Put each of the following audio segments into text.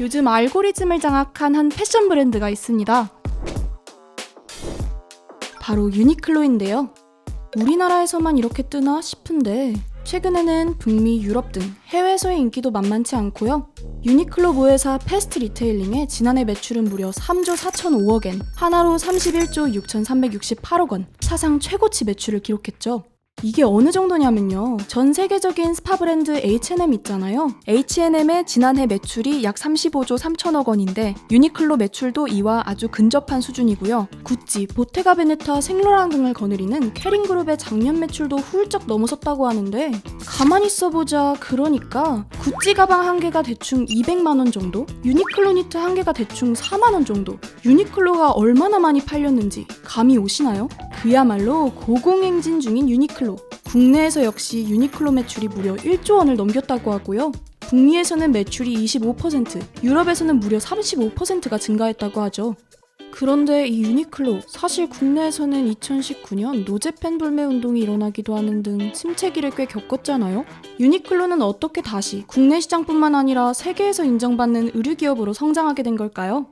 요즘 알고리즘을 장악한 한 패션 브랜드가 있습니다. 바로 유니클로인데요. 우리나라에서만 이렇게 뜨나 싶은데 최근에는 북미, 유럽 등 해외에서의 인기도 만만치 않고요. 유니클로 모회사 패스트 리테일링의 지난해 매출은 무려 3조 4,005억 엔, 하나로 31조 6,368억 원, 사상 최고치 매출을 기록했죠. 이게 어느 정도냐면요. 전 세계적인 스파 브랜드 H&M 있잖아요. H&M의 지난해 매출이 약 35조 3천억 원인데 유니클로 매출도 이와 아주 근접한 수준이고요. 구찌, 보테가 베네타, 생로랑 등을 거느리는 캐링 그룹의 작년 매출도 훌쩍 넘어섰다고 하는데 가만히 있어보자 그러니까 구찌 가방 한 개가 대충 200만 원 정도, 유니클로 니트 한 개가 대충 4만 원 정도. 유니클로가 얼마나 많이 팔렸는지 감이 오시나요? 그야말로 고공행진 중인 유니클로. 국내에서 역시 유니클로 매출이 무려 1조 원을 넘겼다고 하고요. 북미에서는 매출이 25%, 유럽에서는 무려 35%가 증가했다고 하죠. 그런데 이 유니클로 사실 국내에서는 2019년 노제팬 불매 운동이 일어나기도 하는 등 침체기를 꽤 겪었잖아요. 유니클로는 어떻게 다시 국내 시장뿐만 아니라 세계에서 인정받는 의류 기업으로 성장하게 된 걸까요?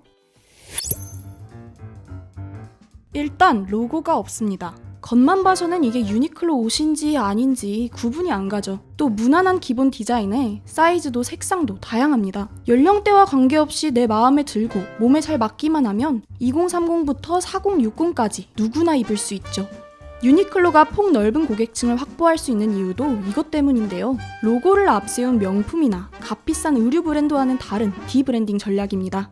일단 로고가 없습니다. 겉만 봐서는 이게 유니클로 옷인지 아닌지 구분이 안 가죠. 또 무난한 기본 디자인에 사이즈도 색상도 다양합니다. 연령대와 관계없이 내 마음에 들고 몸에 잘 맞기만 하면 2030부터 4060까지 누구나 입을 수 있죠. 유니클로가 폭 넓은 고객층을 확보할 수 있는 이유도 이것 때문인데요. 로고를 앞세운 명품이나 값비싼 의류 브랜드와는 다른 디브랜딩 전략입니다.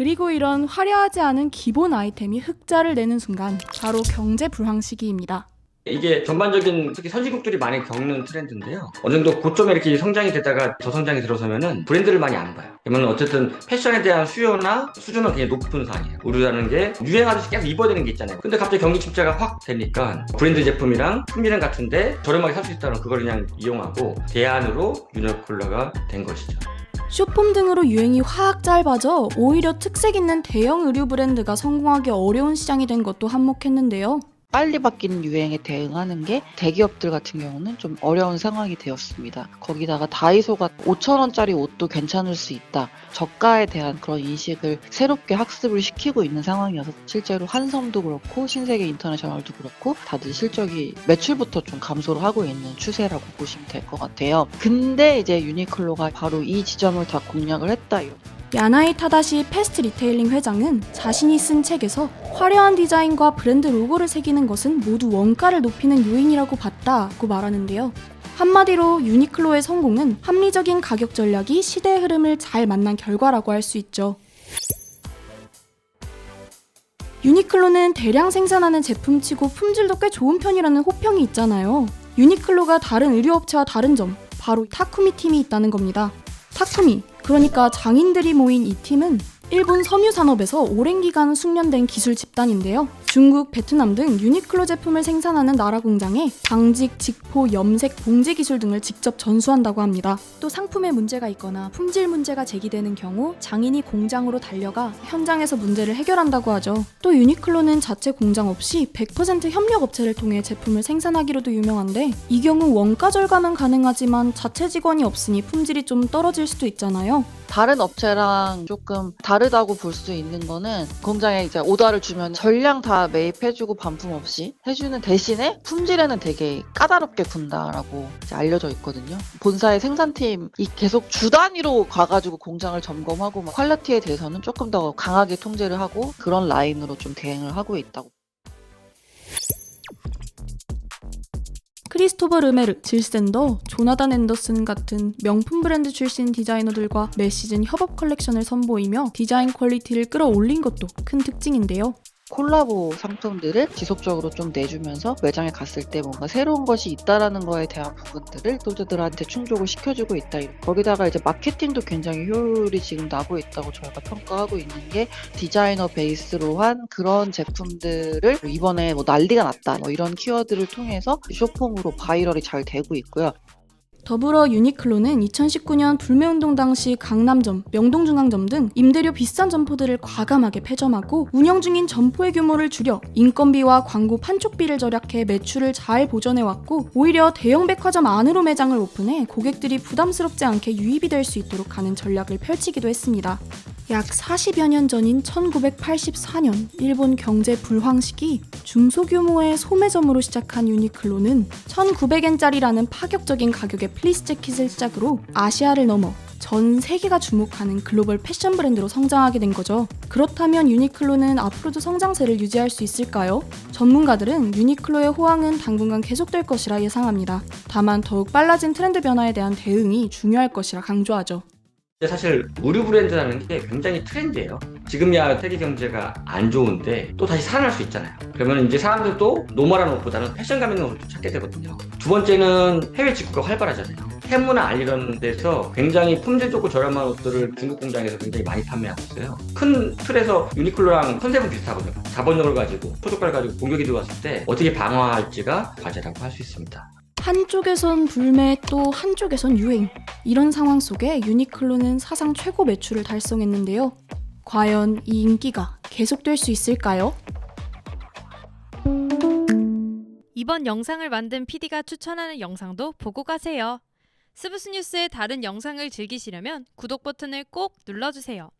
그리고 이런 화려하지 않은 기본 아이템이 흑자를 내는 순간 바로 경제 불황 시기입니다. 이게 전반적인 특히 선진국들이 많이 겪는 트렌드인데요. 어느 정도 고점에 이렇게 성장이 되다가 저성장이 들어서면은 브랜드를 많이 안 봐요. 그러면 어쨌든 패션에 대한 수요나 수준은 굉장히 높은 상이에요. 의류라는 게 유행하듯이 계속 입어야 되는 게 있잖아요. 근데 갑자기 경기 침체가 확 되니까 브랜드 제품이랑 품질은 같은데 저렴하게 살 수 있다는 그걸 그냥 이용하고 대안으로 유니클로가 된 것이죠. 쇼폼 등으로 유행이 확 짧아져 오히려 특색 있는 대형 의류 브랜드가 성공하기 어려운 시장이 된 것도 한몫했는데요. 빨리 바뀌는 유행에 대응하는 게 대기업들 같은 경우는 좀 어려운 상황이 되었습니다. 거기다가 다이소가 5천원짜리 옷도 괜찮을 수 있다. 저가에 대한 그런 인식을 새롭게 학습을 시키고 있는 상황이어서 실제로 한섬도 그렇고 신세계 인터내셔널도 그렇고 다들 실적이 매출부터 좀 감소를 하고 있는 추세라고 보시면 될 것 같아요. 근데 이제 유니클로가 바로 이 지점을 다 공략을 했다. 야나이 타다시 패스트 리테일링 회장은 자신이 쓴 책에서 화려한 디자인과 브랜드 로고를 새기는 것은 모두 원가를 높이는 요인이라고 봤다고 말하는데요. 한마디로 유니클로의 성공은 합리적인 가격 전략이 시대의 흐름을 잘 만난 결과라고 할 수 있죠. 유니클로는 대량 생산하는 제품치고 품질도 꽤 좋은 편이라는 호평이 있잖아요. 유니클로가 다른 의류업체와 다른 점, 바로 타쿠미 팀이 있다는 겁니다. 타쿠미, 그러니까 장인들이 모인 이 팀은 일본 섬유 산업에서 오랜 기간 숙련된 기술 집단인데요. 중국, 베트남 등 유니클로 제품을 생산하는 나라 공장에 방직, 직포, 염색, 봉제 기술 등을 직접 전수한다고 합니다. 또 상품에 문제가 있거나 품질 문제가 제기되는 경우 장인이 공장으로 달려가 현장에서 문제를 해결한다고 하죠. 또 유니클로는 자체 공장 없이 100% 협력 업체를 통해 제품을 생산하기로도 유명한데 이 경우 원가 절감은 가능하지만 자체 직원이 없으니 품질이 좀 떨어질 수도 있잖아요. 다른 업체랑 조금 다르다고 볼 수 있는 거는 공장에 이제 오더를 주면 전량 다 매입해주고 반품 없이 해주는 대신에 품질에는 되게 까다롭게 군다라고 알려져 있거든요. 본사의 생산팀이 계속 주 단위로 가가지고 공장을 점검하고 막 퀄리티에 대해서는 조금 더 강하게 통제를 하고 그런 라인으로 좀 대응을 하고 있다고. 크리스토버 르메르, 질 샌더, 조나단 앤더슨 같은 명품 브랜드 출신 디자이너들과 매 시즌 협업 컬렉션을 선보이며 디자인 퀄리티를 끌어올린 것도 큰 특징인데요. 콜라보 상품들을 지속적으로 좀 내주면서 매장에 갔을 때 뭔가 새로운 것이 있다라는 거에 대한 부분들을 소비자들한테 충족을 시켜주고 있다. 거기다가 이제 마케팅도 굉장히 효율이 지금 나고 있다고 저희가 평가하고 있는 게 디자이너 베이스로 한 그런 제품들을 이번에 뭐 난리가 났다. 뭐 이런 키워드를 통해서 쇼폼으로 바이럴이 잘 되고 있고요. 더불어 유니클로는 2019년 불매운동 당시 강남점, 명동중앙점 등 임대료 비싼 점포들을 과감하게 폐점하고 운영 중인 점포의 규모를 줄여 인건비와 광고 판촉비를 절약해 매출을 잘 보존해왔고 오히려 대형 백화점 안으로 매장을 오픈해 고객들이 부담스럽지 않게 유입이 될 수 있도록 하는 전략을 펼치기도 했습니다. 약 40여 년 전인 1984년 일본 경제 불황 시기 중소규모의 소매점으로 시작한 유니클로는 1900엔짜리라는 파격적인 가격의 플리스 재킷을 시작으로 아시아를 넘어 전 세계가 주목하는 글로벌 패션 브랜드로 성장하게 된 거죠. 그렇다면 유니클로는 앞으로도 성장세를 유지할 수 있을까요? 전문가들은 유니클로의 호황은 당분간 계속될 것이라 예상합니다. 다만 더욱 빨라진 트렌드 변화에 대한 대응이 중요할 것이라 강조하죠. 사실 의류 브랜드라는 게 굉장히 트렌드예요. 지금야 세계 경제가 안 좋은데 또 다시 살아날 수 있잖아요. 그러면 이제 사람들도 노멀한 옷보다는 패션감 있는 옷을 찾게 되거든요. 두 번째는 해외 직구가 활발하잖아요. 테무나 알리라는 데서 굉장히 품질 좋고 저렴한 옷들을 중국 공장에서 굉장히 많이 판매하고 있어요. 큰 틀에서 유니클로랑 컨셉은 비슷하거든요. 자본력을 가지고 소속가를 가지고 공격이 들어왔을 때 어떻게 방어할지가 과제라고 할 수 있습니다. 한쪽에선 불매 또 한쪽에선 유행. 이런 상황 속에 유니클로는 사상 최고 매출을 달성했는데요. 과연 이 인기가 계속될 수 있을까요? 이번 영상을 만든 PD가 추천하는 영상도 보고 가세요. 스브스 뉴스의 다른 영상을 즐기시려면 구독 버튼을 꼭 눌러주세요.